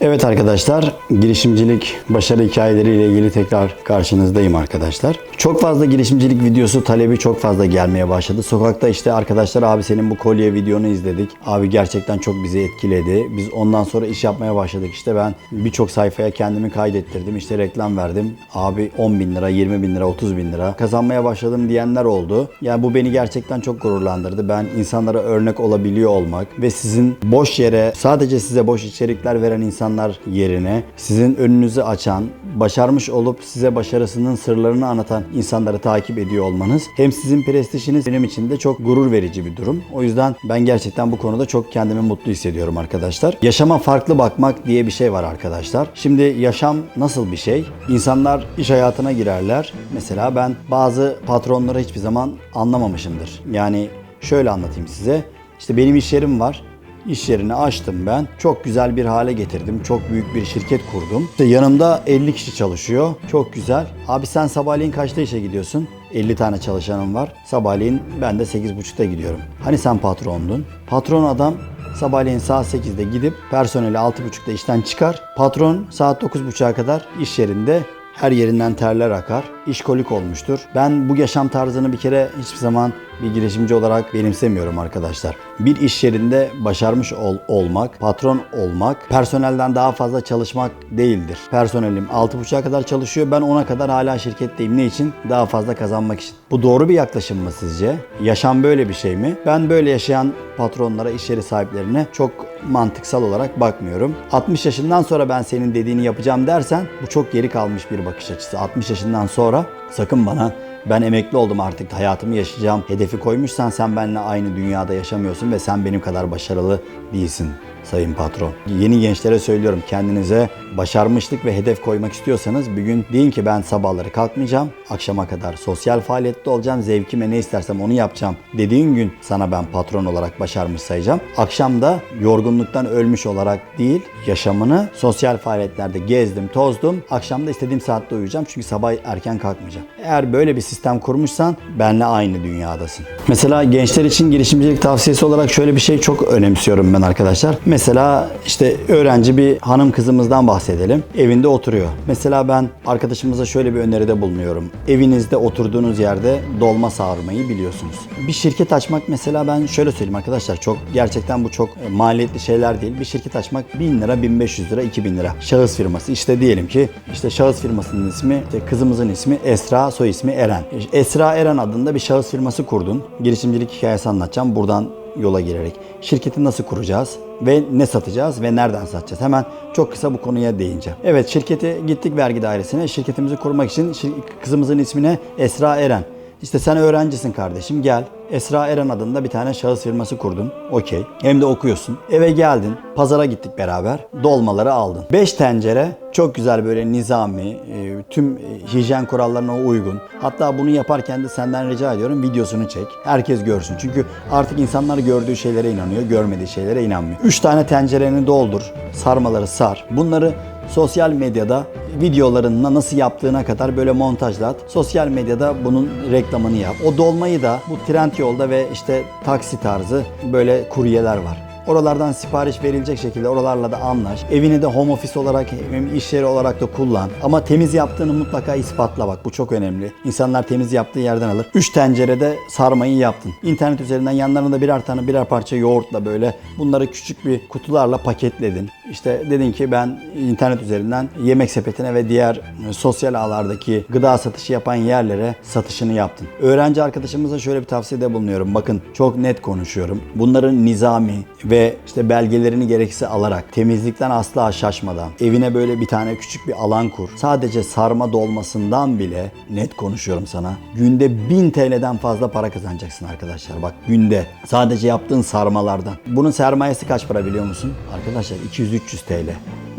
Evet arkadaşlar, girişimcilik başarı hikayeleriyle ilgili tekrar karşınızdayım arkadaşlar. Çok fazla girişimcilik videosu talebi çok fazla gelmeye başladı. Sokakta işte arkadaşlar abi senin bu kolye videonu izledik. Abi gerçekten çok bizi etkiledi. Biz ondan sonra iş yapmaya başladık. İşte ben birçok sayfaya kendimi kaydettirdim. İşte reklam verdim. Abi 10 bin lira, 20 bin lira, 30 bin lira kazanmaya başladım diyenler oldu. Yani bu beni gerçekten çok gururlandırdı. Ben insanlara örnek olabiliyor olmak ve sizin boş yere sadece size boş içerikler veren insanlar yerine sizin önünüzü açan, başarmış olup size başarısının sırlarını anlatan insanları takip ediyor olmanız hem sizin prestijiniz benim için de çok gurur verici bir durum. O yüzden ben gerçekten bu konuda çok kendimi mutlu hissediyorum arkadaşlar. Yaşama farklı bakmak diye bir şey var arkadaşlar. Şimdi yaşam nasıl bir şey? İnsanlar iş hayatına girerler. Mesela ben bazı patronları hiçbir zaman anlamamışımdır. Yani şöyle anlatayım size. İşte benim iş yerim var. İş yerini açtım ben. Çok güzel bir hale getirdim. Çok büyük bir şirket kurdum. İşte yanımda 50 kişi çalışıyor. Çok güzel. Abi sen sabahleyin kaçta işe gidiyorsun? 50 tane çalışanım var. Sabahleyin ben de 8.30'da gidiyorum. Hani sen patrondun? Patron adam sabahleyin saat 8'de gidip personeli 6.30'da işten çıkar. Patron saat 9.30'a kadar iş yerinde her yerinden terler akar. İşkolik olmuştur. Ben bu yaşam tarzını bir kere hiçbir zaman bir girişimci olarak benimsemiyorum arkadaşlar. Bir iş yerinde başarmış ol- olmak, patron olmak, personelden daha fazla çalışmak değildir. Personelim 6.30'a kadar çalışıyor. Ben 10'a kadar hala şirketteyim. Ne için? Daha fazla kazanmak için. Bu doğru bir yaklaşım mı sizce? Yaşam böyle bir şey mi? Ben böyle yaşayan patronlara, iş yeri sahiplerine çok mantıksal olarak bakmıyorum. 60 yaşından sonra ben senin dediğini yapacağım dersen bu çok geri kalmış bir bakış açısı. 60 yaşından sonra sakın bana ben emekli oldum artık hayatımı yaşayacağım hedefi koymuşsan sen benimle aynı dünyada yaşamıyorsun ve sen benim kadar başarılı değilsin sayın patron. Yeni gençlere söylüyorum kendinize başarmışlık ve hedef koymak istiyorsanız bir gün deyin ki ben sabahları kalkmayacağım. Akşama kadar sosyal faaliyette olacağım. Zevkime ne istersem onu yapacağım. Dediğin gün sana ben patron olarak başarmış sayacağım. Akşam da yorgunluktan ölmüş olarak değil yaşamını sosyal faaliyetlerde gezdim, tozdum. Akşam da istediğim saatte uyuyacağım. Çünkü sabah erken kalkmayacağım. Eğer böyle bir sistem kurmuşsan benle aynı dünyadasın. Mesela gençler için girişimcilik tavsiyesi olarak şöyle bir şey çok önemsiyorum ben arkadaşlar. Mesela işte öğrenci bir hanım kızımızdan bahsedelim. Evinde oturuyor. Mesela ben arkadaşımıza şöyle bir öneride bulunuyorum. Evinizde oturduğunuz yerde dolma sarmayı biliyorsunuz. Bir şirket açmak mesela ben şöyle söyleyeyim arkadaşlar çok gerçekten bu çok e, maliyetli şeyler değil. Bir şirket açmak 1000 lira, 1500 lira, 2000 lira. Şahıs firması. İşte diyelim ki işte şahıs firmasının ismi, işte kızımızın ismi Esra, soy ismi Eren. Esra Eren adında bir şahıs firması kurdun. Girişimcilik hikayesi anlatacağım. Buradan yola girerek. Şirketi nasıl kuracağız ve ne satacağız ve nereden satacağız? Hemen çok kısa bu konuya değineceğim. Evet şirkete gittik vergi dairesine. Şirketimizi kurmak için şir- kızımızın ismine Esra Eren. İşte sen öğrencisin kardeşim gel. Esra Eren adında bir tane şahıs firması kurdun. Okey. Hem de okuyorsun. Eve geldin. Pazara gittik beraber. Dolmaları aldın. 5 tencere çok güzel böyle nizami, e, tüm e, hijyen kurallarına uygun. Hatta bunu yaparken de senden rica ediyorum videosunu çek. Herkes görsün. Çünkü artık insanlar gördüğü şeylere inanıyor, görmediği şeylere inanmıyor. 3 tane tencereni doldur. Sarmaları sar. Bunları sosyal medyada videolarınla nasıl yaptığına kadar böyle montajlat. Sosyal medyada bunun reklamını yap. O dolmayı da bu trend yolda ve işte taksi tarzı böyle kuryeler var. Oralardan sipariş verilecek şekilde oralarla da anlaş. Evini de home office olarak hem iş yeri olarak da kullan. Ama temiz yaptığını mutlaka ispatla bak. Bu çok önemli. İnsanlar temiz yaptığı yerden alır. 3 tencerede sarmayı yaptın. İnternet üzerinden yanlarında birer tane birer parça yoğurtla böyle bunları küçük bir kutularla paketledin. İşte dedin ki ben internet üzerinden yemek sepetine ve diğer e, sosyal ağlardaki gıda satışı yapan yerlere satışını yaptın. Öğrenci arkadaşımıza şöyle bir tavsiyede bulunuyorum. Bakın çok net konuşuyorum. Bunların nizami ve işte belgelerini gerekse alarak temizlikten asla şaşmadan evine böyle bir tane küçük bir alan kur. Sadece sarma dolmasından bile net konuşuyorum sana. Günde 1000 TL'den fazla para kazanacaksın arkadaşlar. Bak günde sadece yaptığın sarmalardan. Bunun sermayesi kaç para biliyor musun? Arkadaşlar 200-300 TL.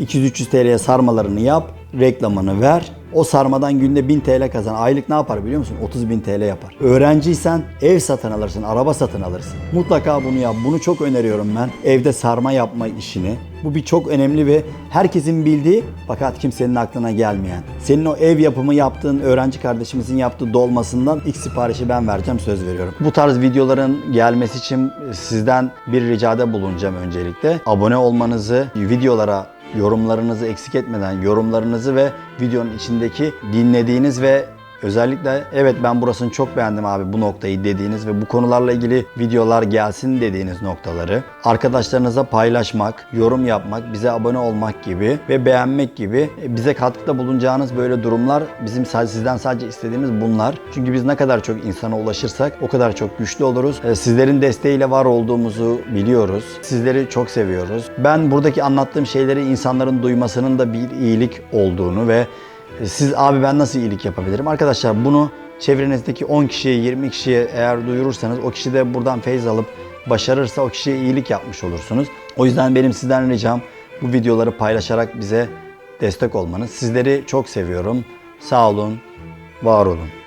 200-300 TL'ye sarmalarını yap, reklamını ver. O sarmadan günde 1000 TL kazan. Aylık ne yapar biliyor musun? 30 bin TL yapar. Öğrenciysen ev satın alırsın, araba satın alırsın. Mutlaka bunu yap. Bunu çok öneriyorum ben. Evde sarma yapma işini. Bu bir çok önemli ve herkesin bildiği fakat kimsenin aklına gelmeyen. Senin o ev yapımı yaptığın öğrenci kardeşimizin yaptığı dolmasından ilk siparişi ben vereceğim söz veriyorum. Bu tarz videoların gelmesi için sizden bir ricada bulunacağım öncelikle. Abone olmanızı, videolara yorumlarınızı eksik etmeden yorumlarınızı ve videonun içindeki dinlediğiniz ve Özellikle evet ben burasını çok beğendim abi bu noktayı dediğiniz ve bu konularla ilgili videolar gelsin dediğiniz noktaları arkadaşlarınıza paylaşmak, yorum yapmak, bize abone olmak gibi ve beğenmek gibi bize katkıda bulunacağınız böyle durumlar bizim sizden sadece istediğimiz bunlar. Çünkü biz ne kadar çok insana ulaşırsak o kadar çok güçlü oluruz. Ee, Sizlerin desteğiyle var olduğumuzu biliyoruz. Sizleri çok seviyoruz. Ben buradaki anlattığım şeyleri insanların duymasının da bir iyilik olduğunu ve siz abi ben nasıl iyilik yapabilirim? Arkadaşlar bunu çevrenizdeki 10 kişiye 20 kişiye eğer duyurursanız o kişi de buradan feyz alıp başarırsa o kişiye iyilik yapmış olursunuz. O yüzden benim sizden ricam bu videoları paylaşarak bize destek olmanız. Sizleri çok seviyorum. Sağ olun, var olun.